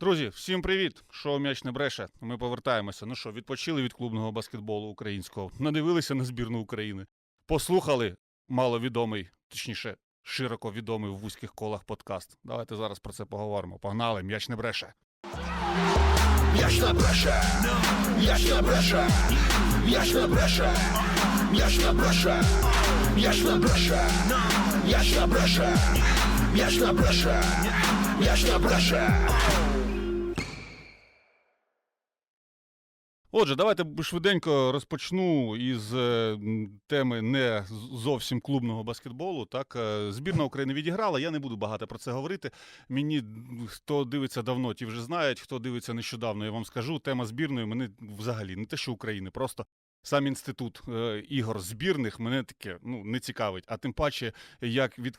Друзі, всім привіт! Шоу м'яч не бреше. Ми повертаємося. Ну що, відпочили від клубного баскетболу українського, надивилися на збірну України, послухали маловідомий, точніше, широко відомий в вузьких колах подкаст. Давайте зараз про це поговоримо. Погнали, м'яч не бреше. М'яч не бреше, м'яч не бреше, м'яч не бреше, м'яч не бреше, м'яч не бреше, м'яч не бреше, м'яч не бреше, м'яч не бреше. Отже, давайте швиденько розпочну із е, теми не зовсім клубного баскетболу. Так, е, збірна України відіграла. Я не буду багато про це говорити. Мені хто дивиться давно, ті вже знають. Хто дивиться нещодавно, я вам скажу. Тема збірної мене взагалі не те, що України, просто. Сам інститут е, ігор збірних мене таке ну не цікавить. А тим паче, як від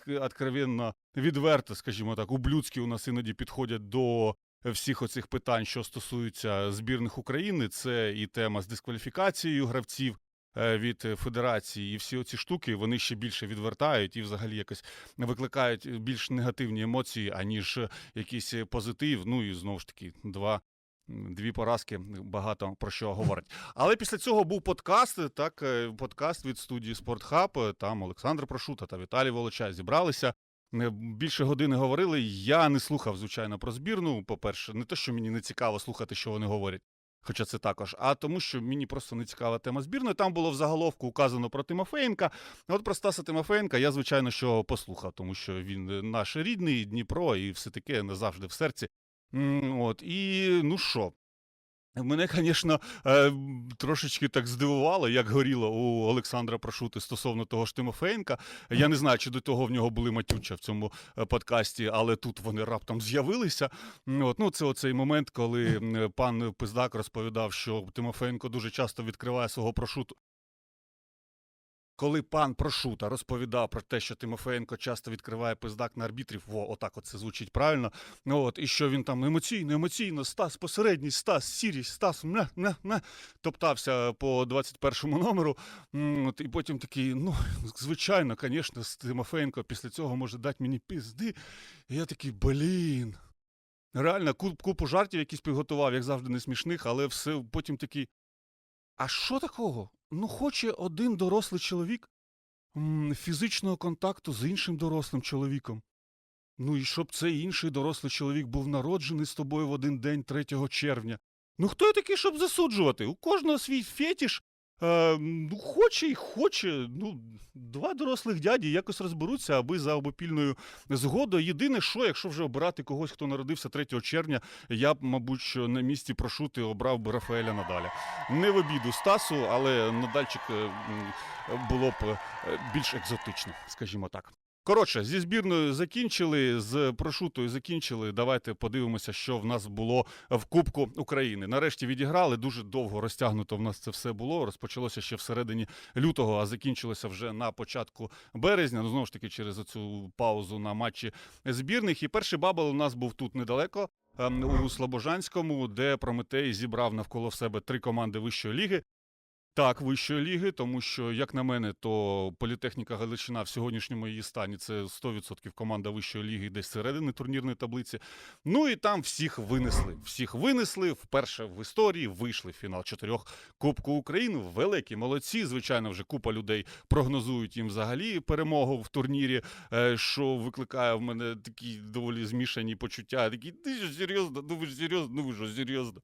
відверто, скажімо так, ублюдськи у нас іноді підходять до всіх оцих питань, що стосуються збірних України, це і тема з дискваліфікацією гравців е, від федерації, і всі оці штуки вони ще більше відвертають і взагалі якось викликають більш негативні емоції, аніж якийсь позитив. Ну і знову ж таки, два дві поразки багато про що говорять. Але після цього був подкаст. Так, е, подкаст від студії Спортхаб. Там Олександр Прошута та Віталій Волочай зібралися. Е, Більше години говорили. Я не слухав, звичайно, про збірну. По-перше, не те, що мені не цікаво слухати, що вони говорять, хоча це також, а тому, що мені просто не цікава тема збірної. Там було в заголовку указано про Тимофеєнка. От про Стаса Тимофеєнка я, звичайно, що послухав, тому що він е, наш рідний Дніпро і все таке не завжди в серці. От і ну що. Мене, звісно, е, трошечки так здивувало, як горіло у Олександра Прошути стосовно того ж Тимофеєнка. Я не знаю, чи до того в нього були матюча в цьому е, подкасті, але тут вони раптом з'явилися. М, От, ну, це оцей момент, коли пан Пиздак розповідав, що Тимофеєнко дуже часто відкриває свого прошуту. Коли пан Прошута розповідав про те, що Тимофеєнко часто відкриває пиздак на арбітрів, во, отак от це звучить правильно. От, і що він там емоційно, емоційно, Стас посередній, Стас, сірість, Стас, мне, мне, мне, топтався по 21-му номеру. От, і потім такий, ну, звичайно, звісно, Тимофеєнко після цього може дати мені пізди. І я такий, блін. Реально, куп- купу жартів якісь підготував, як завжди, не смішних, але все потім такий. А що такого? Ну, хоче один дорослий чоловік фізичного контакту з іншим дорослим чоловіком. Ну і щоб цей інший дорослий чоловік був народжений з тобою в один день 3 червня. Ну хто я такий, щоб засуджувати? У кожного свій фетіш. Е, ну, хоче і хоче. Ну, два дорослих дяді якось розберуться, аби за обопільною згодою. Єдине, що, якщо вже обирати когось, хто народився 3 червня, я б, мабуть, на місці прошути обрав би Рафаеля Надаля. Не в обіду Стасу, але Надальчик е, було б е, більш екзотично, скажімо так. Коротше, зі збірною закінчили, з прошутою закінчили. Давайте подивимося, що в нас було в Кубку України. Нарешті відіграли. Дуже довго розтягнуто в нас це все було. Розпочалося ще всередині лютого, а закінчилося вже на початку березня. Ну знову ж таки, через цю паузу на матчі збірних. І перший бабл у нас був тут недалеко. ем, У Слобожанському, де Прометей зібрав навколо себе три команди вищої ліги. Так, вищої ліги, тому що, як на мене, то політехніка Галичина в сьогоднішньому її стані це 100% команда вищої ліги, десь середини турнірної таблиці. Ну і там всіх винесли. Всіх винесли. Вперше в історії вийшли в фінал чотирьох Кубку України. Великі молодці. Звичайно, вже купа людей прогнозують їм взагалі перемогу в турнірі, е, що викликає в мене такі доволі змішані почуття. Такі, ти що серйозно? Ну ви ж серйозно? Ну ви що серйозно?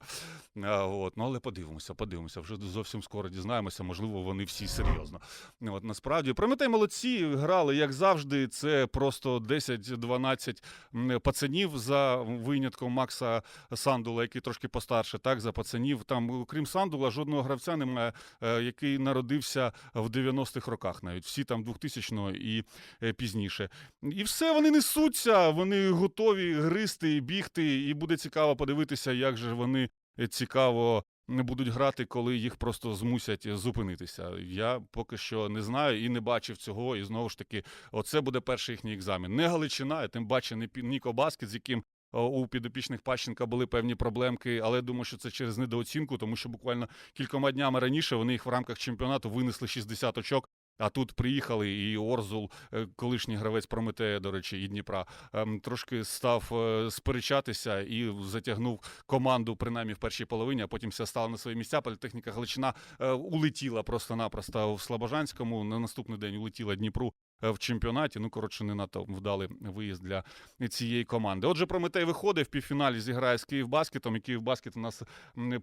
А, от, ну але подивимося, подивимося. Вже зовсім скоро дізнаємося. Можливо, вони всі серйозно. От насправді Прометей молодці грали, як завжди. Це просто 10-12 пацанів за винятком Макса Сандула, який трошки постарше. Так, за пацанів. Там, окрім Сандула, жодного гравця немає, е, який народився в 90-х роках, навіть всі там 2000-го і е, пізніше. І все вони несуться, вони готові гристи, бігти, і буде цікаво подивитися, як же вони е, цікаво не будуть грати, коли їх просто змусять зупинитися. Я поки що не знаю і не бачив цього. І знову ж таки, оце буде перший їхній екзамен. Не Галичина, тим паче не Ніко Баскет, з яким у підопічних Пащенка були певні проблемки, але я думаю, що це через недооцінку, тому що буквально кількома днями раніше вони їх в рамках чемпіонату винесли 60 очок А тут приїхали і Орзул, е, колишній гравець Прометея, до речі, і Дніпра, ем, трошки став е, сперечатися і затягнув команду принаймні в першій половині, а потім все стало на свої місця. Політехніка Галичина е, улетіла просто-напросто в Слобожанському. На наступний день улетіла Дніпру в чемпіонаті. Ну, коротше, не надто вдалий виїзд для цієї команди. Отже, Прометей виходить в півфіналі, зіграє з Київбаскетом. І Київбаскет у нас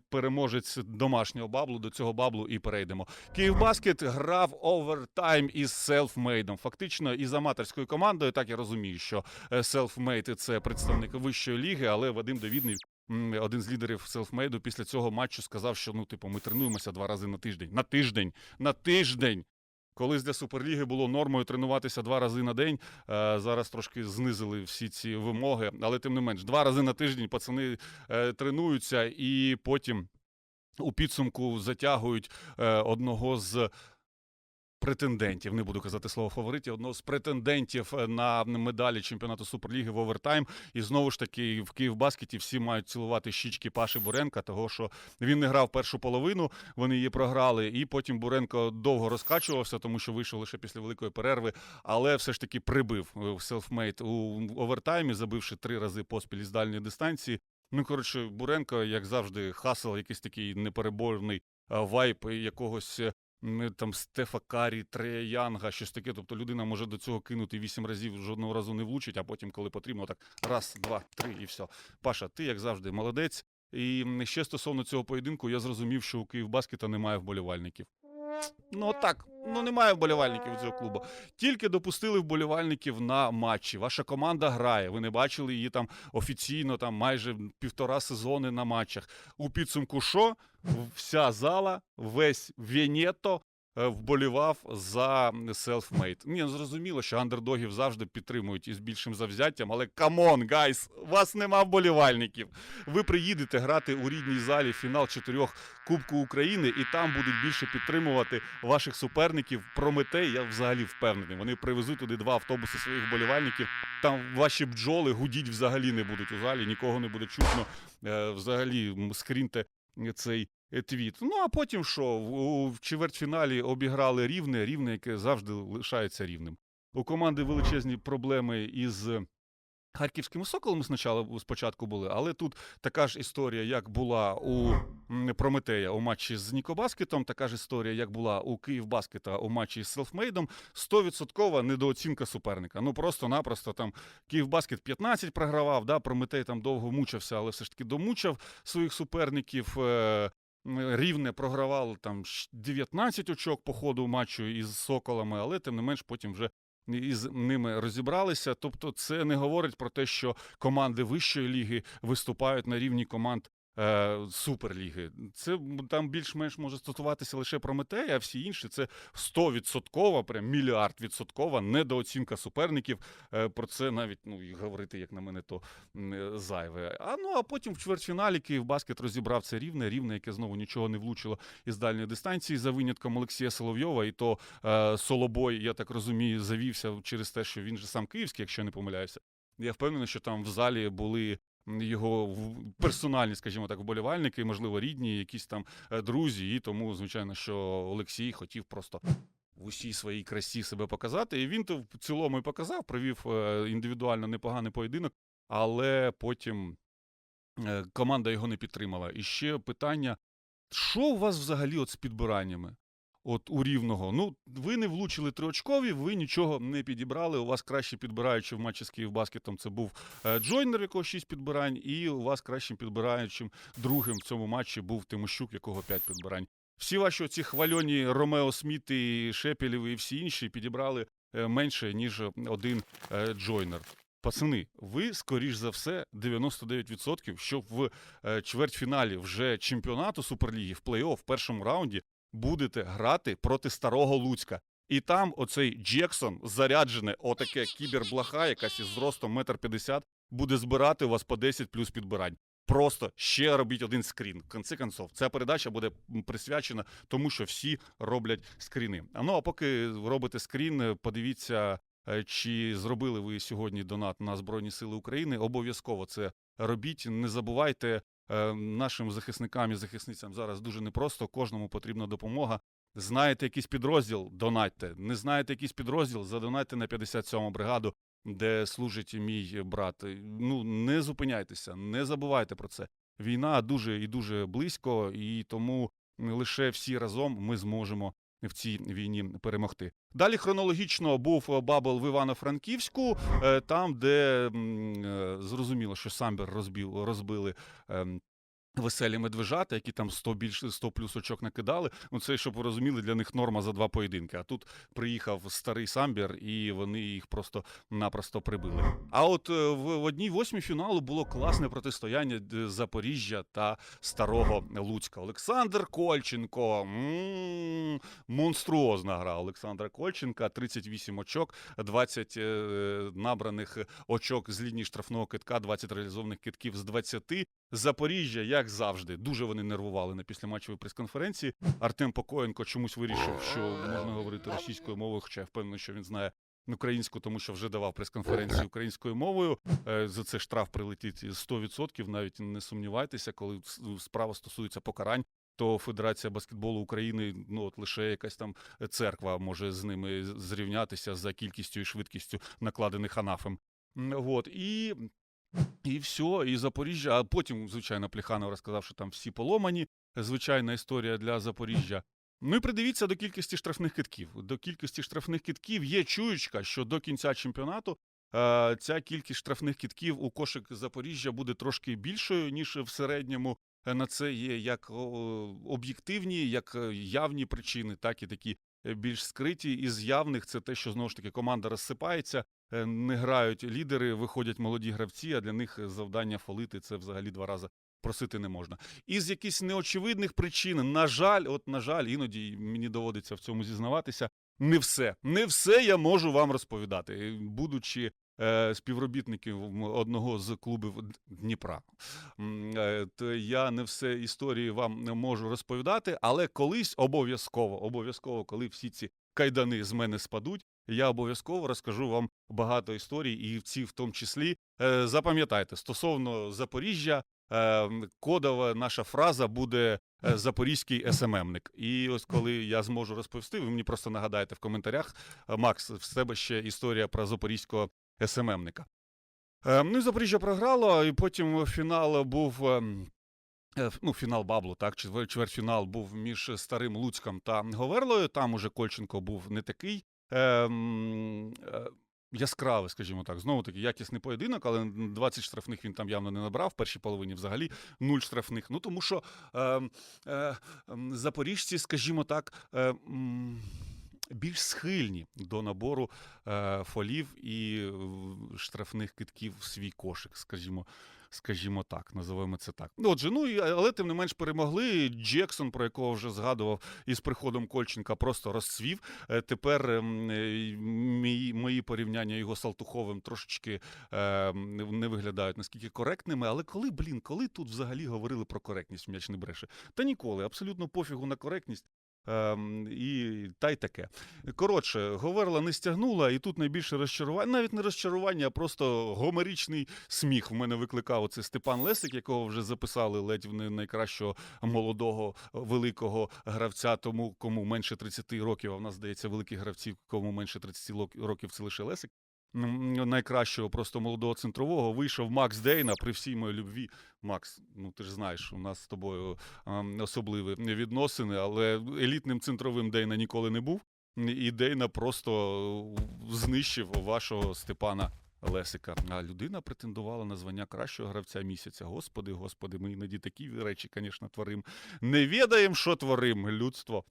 переможець домашнього баблу. До цього баблу і перейдемо. Київбаскет грав овертайм із селфмейдом. Фактично із аматорською командою. Так я розумію, що е, селфмейд це представник вищої ліги, але Вадим Довідний. Один з лідерів селфмейду після цього матчу сказав, що ну, типу, ми тренуємося два рази на тиждень. На тиждень! На тиждень! Колись для Суперліги було нормою тренуватися два рази на день. е, Зараз трошки знизили всі ці вимоги, але тим не менш, два рази на тиждень пацани е, тренуються і потім у підсумку затягують е, одного з. Претендентів, не буду казати слово фаворитів, одного з претендентів е, на медалі чемпіонату Суперліги в овертайм. І знову ж таки в Київбаскеті всі мають цілувати щічки Паші Буренка, того що він не грав першу половину, вони її програли, і потім Буренко довго розкачувався, тому що вийшов лише після великої перерви, але все ж таки прибив е, селфмейт у овертаймі, забивши три рази поспіль із дальньої дистанції. Ну, коротше, Буренко, як завжди, хасл, якийсь такий непереборний е, вайб якогось. Там Стефа Карі, Трея Янга, щось таке. Тобто людина може до цього кинути вісім разів, жодного разу не влучить, а потім, коли потрібно, так раз, два, три і все. Паша, ти, як завжди, молодець. І ще стосовно цього поєдинку, я зрозумів, що у Київбаскета немає вболівальників. Ну так, ну немає вболівальників цього клубу. Тільки допустили вболівальників на матчі. Ваша команда грає. Ви не бачили її там офіційно, там майже півтора сезони на матчах. У підсумку, що вся зала, весь Венето вболівав за Selfmade. Ні, ну, зрозуміло, що андердогів завжди підтримують із більшим завзяттям, але камон, гайс, вас нема вболівальників. Ви приїдете грати у рідній залі фінал чотирьох Кубку України, і там будуть більше підтримувати ваших суперників. Прометей, я взагалі впевнений. Вони привезуть туди два автобуси своїх вболівальників. Там ваші бджоли гудіть взагалі не будуть у залі, нікого не буде чутно. Е, взагалі скріньте цей е, твіт. Ну а потім що? В, чвертьфіналі обіграли рівне, рівне, яке завжди лишається рівним. У команди величезні проблеми із. Харківськими соколами спочатку, були, але тут така ж історія, як була у Прометея у матчі з Нікобаскетом, така ж історія, як була у Київбаскета у матчі з Селфмейдом. 100% недооцінка суперника. Ну просто-напросто там Київбаскет 15 програвав, да, Прометей там довго мучився, але все ж таки домучив своїх суперників. Рівне програвало там щ- 19 очок по ходу матчу із соколами, але тим не менш потім вже із ними розібралися. Тобто, це не говорить про те, що команди вищої ліги виступають на рівні команд. Е, суперліги. Це там більш-менш може стосуватися лише Прометея, а всі інші це 100%, прям мільярд відсоткова недооцінка суперників. Е, про це навіть ну і говорити, як на мене, то е, зайве. А ну а потім в чвертьфіналі Київбаскет розібрав це рівне, рівне, яке знову нічого не влучило із дальньої дистанції за винятком Олексія Соловйова, і то е, Солобой, я так розумію, завівся через те, що він же сам київський, якщо не помиляюся. Я впевнений, що там в залі були його персональні, скажімо так, вболівальники, можливо, рідні, якісь там е, друзі. І тому, звичайно, що Олексій хотів просто. В усій своїй красі себе показати, і він то в цілому і показав, провів е, індивідуально непоганий поєдинок, але потім е, команда його не підтримала. І ще питання: що у вас взагалі от з підбираннями? От у рівного. Ну, ви не влучили триочкові, ви нічого не підібрали. У вас краще підбираючи в матчі з Київбаскетом це був е, Джойнер, якого 6 підбирань, і у вас кращим підбираючим другим в цьому матчі був Тимощук, якого 5 підбирань. Всі ваші ці хвальоні Ромео Сміти, Шепелєви і всі інші підібрали е, менше, ніж один е, Джойнер. Пацани, ви, скоріш за все, 99%, що в чвертьфіналі вже чемпіонату Суперліги в плей-офф в першому раунді будете грати проти старого Луцька. І там оцей Джексон, заряджене, отаке кіберблаха, якась із зростом метр п'ятдесят, буде збирати у вас по 10 плюс підбирань. Просто ще робіть один скрін. В кінці концов, ця передача буде присвячена тому, що всі роблять скріни. А ну а поки робите скрін, подивіться, е, чи зробили ви сьогодні донат на Збройні Сили України. Обов'язково це робіть. Не забувайте. Е, Нашим захисникам і захисницям зараз дуже непросто. Кожному потрібна допомога. Знаєте якийсь підрозділ? Донатьте. Не знаєте якийсь підрозділ? Задонатьте на 57-му бригаду, де служить мій брат. Ну не зупиняйтеся, не забувайте про це. Війна дуже і дуже близько, і тому лише всі разом ми зможемо в цій війні перемогти. Далі хронологічно був бабл в Івано-Франківську, е, там, де е, зрозуміло, що самбір розбив, розбили. Веселі медвежата, які там 100 більше 100 плюс очок накидали. Ну це щоб ви розуміли, для них норма за два поєдинки. А тут приїхав старий самбір, і вони їх просто-напросто прибили. А от е, в, одній восьмій фіналу було класне протистояння Запоріжжя та старого Луцька. Олександр Кольченко. монструозна гра Олександра Кольченка. 38 очок, 20 е, набраних очок з лінії штрафного китка, 20 реалізованих китків з 20. Запоріжжя, як завжди, дуже вони нервували на післяматчевій прес-конференції. Артем Покоєнко чомусь вирішив, що можна говорити російською мовою, хоча я впевнений, що він знає українську, тому що вже давав прес-конференцію українською мовою. Е, За це штраф прилетить 100%, навіть не сумнівайтеся, коли справа стосується покарань. То Федерація баскетболу України, ну от лише якась там церква може з ними зрівнятися за кількістю і швидкістю накладених анафем. От і і все, і Запоріжжя. А потім, звичайно, Плеханов розказав, що там всі поломані. Звичайна історія для Запоріжжя. Ну і придивіться до кількості штрафних китків. До кількості штрафних китків є чуючка, що до кінця чемпіонату е, ця кількість штрафних китків у кошик Запоріжжя буде трошки більшою, ніж в середньому. Е, На це є як об'єктивні, як е, явні причини, так і такі е, більш скриті. Із явних це те, що знову ж таки команда розсипається, не грають лідери, виходять молоді гравці, а для них завдання фолити це взагалі два рази просити не можна. Із якихось неочевидних причин, на жаль, от на жаль, іноді мені доводиться в цьому зізнаватися. Не все, не все я можу вам розповідати, Е, будучи е, співробітником одного з клубів Дніпра. Е, То я не все історії вам не можу розповідати, але колись обов'язково, обов'язково, коли всі ці кайдани з мене спадуть, я обов'язково розкажу вам багато історій, і ці в тому числі е, запам'ятайте стосовно Запоріжжя. е, Кодова наша фраза буде е, запорізький СММник. І ось коли я зможу розповісти, ви мені просто нагадаєте в коментарях, Макс, в себе ще історія про запорізького СММника. Ну і Запоріжжя програло, і потім фінал був. Ну, фінал Баблу, так, чвертьфінал був між старим Луцьком та Говерлою. Там уже Кольченко був не такий ем, е, яскравий, скажімо так. Знову таки, якісний поєдинок, але 20 штрафних він там явно не набрав. В першій половині взагалі 0 штрафних. Ну тому що ем, е, ем, запоріжці, скажімо так. е, більш схильні до набору е, фолів і е, штрафних китків в свій кошик, скажімо, скажімо так, називаємо це так. Ну, Отже, ну і але тим не менш перемогли. Джексон, про якого вже згадував, із приходом Кольченка просто розцвів. Е, Тепер ем, е, мої, мої порівняння його з Салтуховим трошечки е, не виглядають наскільки коректними. Але коли, блін, коли тут взагалі говорили про коректність, м'яч не бреше? Та ніколи, абсолютно пофігу на коректність. Ем, і та й таке. Коротше, Говерла не стягнула, і тут найбільше розчарування, навіть не розчарування, а просто гомеричний сміх в мене викликав оце Степан Лесик, якого вже записали ледь не найкращого молодого великого гравця, тому кому менше 30 років. А в нас здається, великих гравців, кому менше 30 лок- років, це лише Лесик. Найкращого просто молодого центрового вийшов Макс Дейна при всій моїй любві. Макс, ну ти ж знаєш, у нас з тобою особливі відносини, але елітним центровим Дейна ніколи не був. І Дейна просто знищив вашого Степана Лесика. А людина претендувала на звання кращого гравця місяця. Господи, господи, ми іноді такі речі, звісно, творим. Не відаємо, що творим, людство.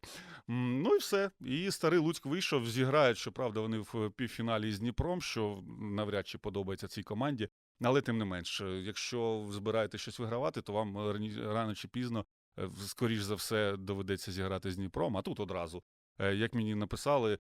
Ну і все. І старий Луцьк вийшов, зіграють, щоправда, вони в півфіналі з Дніпром, що навряд чи подобається цій команді. Але тим не менш, якщо збираєте щось вигравати, то вам рано чи пізно, е, скоріш за все, доведеться зіграти з Дніпром, а тут одразу. Е, Як мені написали,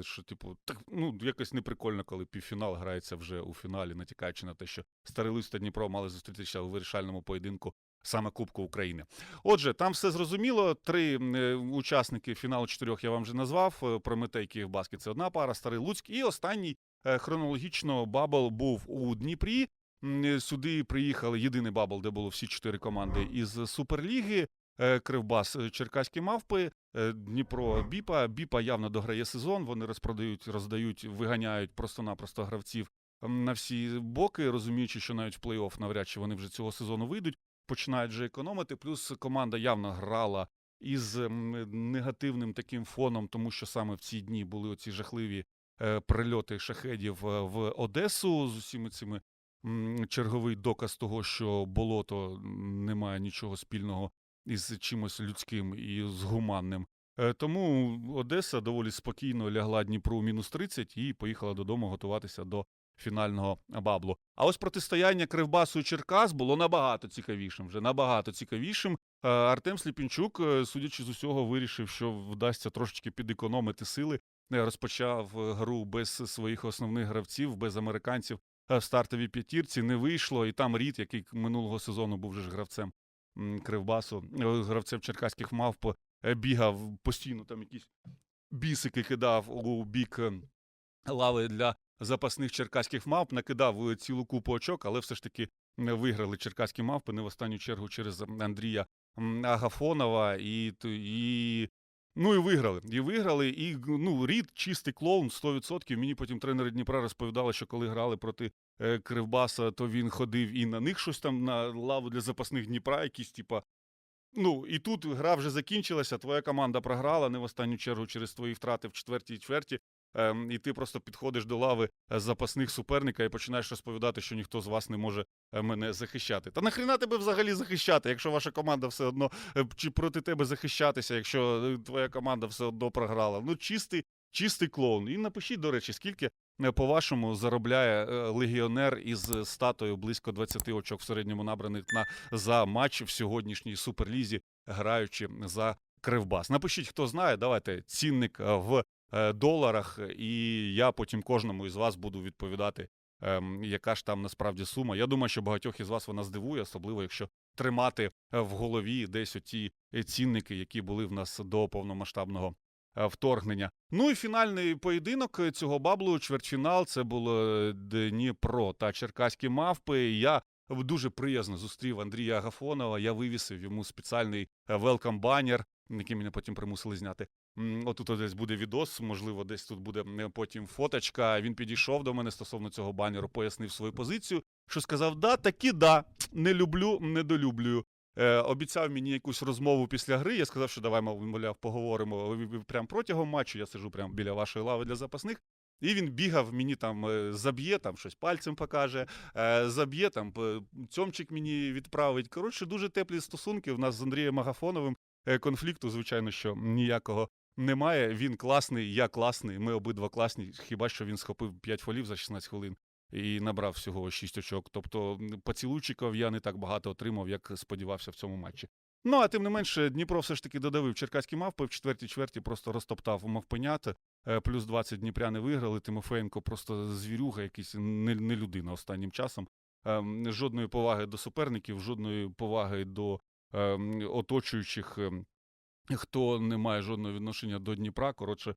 що типу, так ну якось неприкольно, коли півфінал грається вже у фіналі, натякаючи на те, що Старий Луцьк та Дніпро мали зустрітися у вирішальному поєдинку саме Кубку України. Отже, там все зрозуміло. Три е, учасники фіналу чотирьох я вам вже назвав. Е, Прометей Київбаскет – це одна пара, Старий Луцьк. І останній е, хронологічно бабл був у Дніпрі. Е, Сюди приїхали єдиний бабл, де було всі чотири команди із Суперліги. Е, Кривбас, е, Черкаські мавпи, е, Дніпро, Біпа. Біпа явно дограє сезон. Вони розпродають, роздають, виганяють просто-напросто гравців на всі боки, розуміючи, що навіть в плей-офф навряд чи вони вже цього сезону вийдуть. Починають вже економити. Плюс команда явно грала із негативним таким фоном, тому що саме в ці дні були оці жахливі прильоти шахедів в Одесу з усіми цими черговий доказ того, що болото не має нічого спільного із чимось людським і з гуманним. Е, Тому Одеса доволі спокійно лягла Дніпру мінус 30 і поїхала додому готуватися до фінального баблу. А ось протистояння Кривбасу і Черкас було набагато цікавішим. Вже набагато цікавішим. Е, Артем Сліпінчук, е, судячи з усього, вирішив, що вдасться трошечки підекономити сили. Розпочав гру без своїх основних гравців, без американців в стартовій п'ятірці. Не вийшло, і там Рід, який минулого сезону був вже ж гравцем Кривбасу, е, гравцем черкаських мавп, е, бігав постійно там якісь бісики кидав у бік е, лави для запасних черкаських мавп, накидав цілу купу очок, але все ж таки виграли черкаські мавпи, не в останню чергу через Андрія Агафонова і, і Ну і виграли. І виграли. І ну, Рід чистий клоун 100%. Мені потім тренери Дніпра розповідали, що коли грали проти Кривбаса, то він ходив і на них щось там на лаву для запасних Дніпра, якісь, типа. Ну, і тут гра вже закінчилася, твоя команда програла не в останню чергу через твої втрати в четвертій чверті. Ем, і ти просто підходиш до лави е, запасних суперника і починаєш розповідати, що ніхто з вас не може е, мене захищати. Та нахріна тебе взагалі захищати, якщо ваша команда все одно е, чи проти тебе захищатися, якщо е, твоя команда все одно програла. Ну, чистий, чистий клоун. І напишіть, до речі, скільки, е, по-вашому, заробляє е, легіонер із статою близько 20 очок в середньому набраних на за матч в сьогоднішній суперлізі, граючи за Кривбас. Напишіть, хто знає, давайте цінник е, в е, доларах, і я потім кожному із вас буду відповідати, ем, яка ж там насправді сума. Я думаю, що багатьох із вас вона здивує, особливо якщо тримати е, в голові десь оті е, цінники, які були в нас до повномасштабного е, вторгнення. Ну і фінальний поєдинок е, цього баблу, чвертьфінал, це було е, Дніпро та Черкаські мавпи. Я дуже приязно зустрів Андрія Агафонова. Я вивісив йому спеціальний велкам банер, який мене потім примусили зняти. Отут от десь буде відос, можливо, десь тут буде е, потім фоточка. Він підійшов до мене стосовно цього банеру, пояснив свою позицію. Що сказав: да, таки да, не люблю, недолюблюю. Е, обіцяв мені якусь розмову після гри. Я сказав, що давай, мов- мовляв, поговоримо ви прямо протягом матчу. Я сиджу прямо біля вашої лави для запасних. І він бігав, мені там е, заб'є, там щось пальцем покаже, е, заб'є, там цьомчик мені відправить. Коротше, дуже теплі стосунки. У нас з Андрієм Агафоновим е, конфлікту, звичайно, що ніякого немає. Він класний, я класний. Ми обидва класні. Хіба що він схопив 5 фолів за 16 хвилин і набрав всього 6 очок. Тобто поцілуйчиків я не так багато отримав, як сподівався в цьому матчі. Ну а тим не менше, Дніпро все ж таки додавив черкаські мавпи в четвертій чверті, просто розтоптав мавпенят. Е, Плюс 20 дніпряни виграли. Тимофеєнко просто звірюга, якийсь не, не людина останнім часом. Ем, Жодної поваги до суперників, жодної поваги до ем, оточуючих, хто не має жодного відношення до Дніпра. Коротше,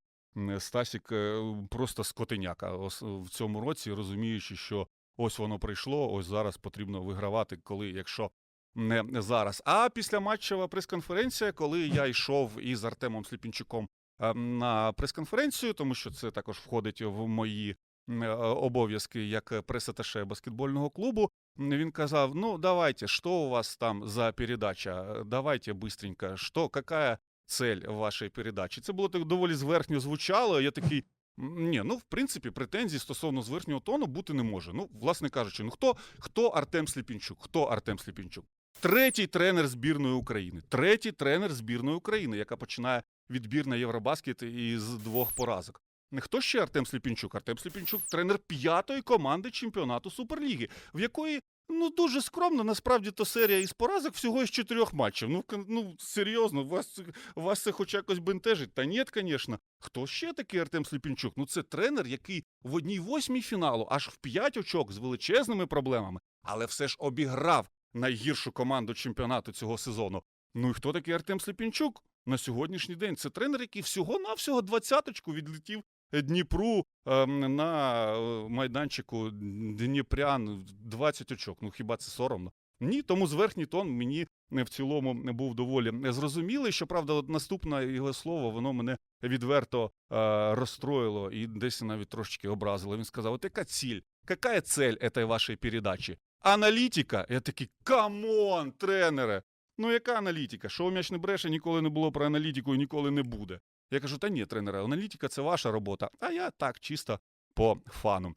Стасік е, просто скотиняка ос- в цьому році, розуміючи, що ось воно прийшло, ось зараз потрібно вигравати, коли якщо не зараз. А після матчева прес-конференція, коли я йшов із Артемом Сліпінчуком е, на прес-конференцію, тому що це також входить в мої е, обов'язки як прес-аташе баскетбольного клубу. Він казав: ну давайте, що у вас там за передача? Давайте быстренько, що, какая цель вашої передачі? Це було так доволі зверхньо звучало. Я такий. Ні, ну в принципі, претензій стосовно зверхнього тону бути не може. Ну, власне кажучи, ну хто, хто Артем Сліпінчук? Хто Артем Сліпінчук? Третій тренер збірної України. Третій тренер збірної України, яка починає відбір на Євробаскет із двох поразок. Хто ще Артем Сліпінчук? Артем Сліпінчук тренер п'ятої команди чемпіонату Суперліги, в якої ну дуже скромно, насправді то серія із поразок всього із чотирьох матчів. Ну, ну серйозно, вас, вас це хоч якось бентежить? Та ні, звісно. Хто ще такий Артем Сліпінчук? Ну це тренер, який в одній восьмій фіналу аж в п'ять очок з величезними проблемами, але все ж обіграв найгіршу команду чемпіонату цього сезону. Ну і хто такий Артем Сліпінчук на сьогоднішній день? Це тренер, який всього-навсього двадцяточку відлетів Дніпру ем, на е, майданчику Дніпрян 20 очок. Ну хіба це соромно? Ні, тому зверхній тон мені не в цілому був доволі зрозумілий. Щоправда, от наступне його слово воно мене відверто е, розстроїло і десь навіть трошечки образило. Він сказав: От яка ціль? Яка цель цієї вашої передачі? Аналітика? Я такий камон, тренере. Ну яка аналітика? Шоу м'яч не бреше, ніколи не було про аналітику і ніколи не буде. Я кажу, та ні, тренере, аналітика це ваша робота, а я так чисто по фану.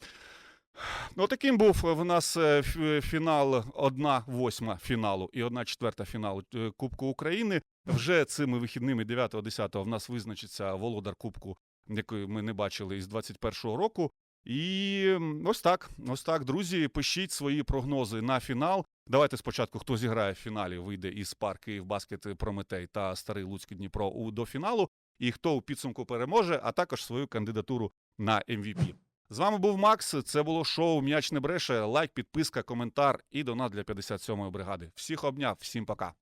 Ну, таким був в нас е, фінал, одна восьма фіналу і одна четверта фіналу е, Кубку України. Вже цими вихідними 9-10 в нас визначиться володар Кубку, який ми не бачили із 21-го року. І ось так, ось так, друзі, пишіть свої прогнози на фінал. Давайте спочатку, хто зіграє в фіналі, вийде із пар Київ Баскет Прометей та Старий Луцький Дніпро у до фіналу. І хто у підсумку переможе, а також свою кандидатуру на MVP. З вами був Макс. Це було шоу М'яч не бреше. Лайк, підписка, коментар і донат для 57-ї бригади. Всіх обняв, всім пока.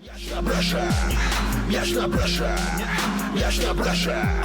М'яч не бреше, м'яч не бреше, м'яч не бреше,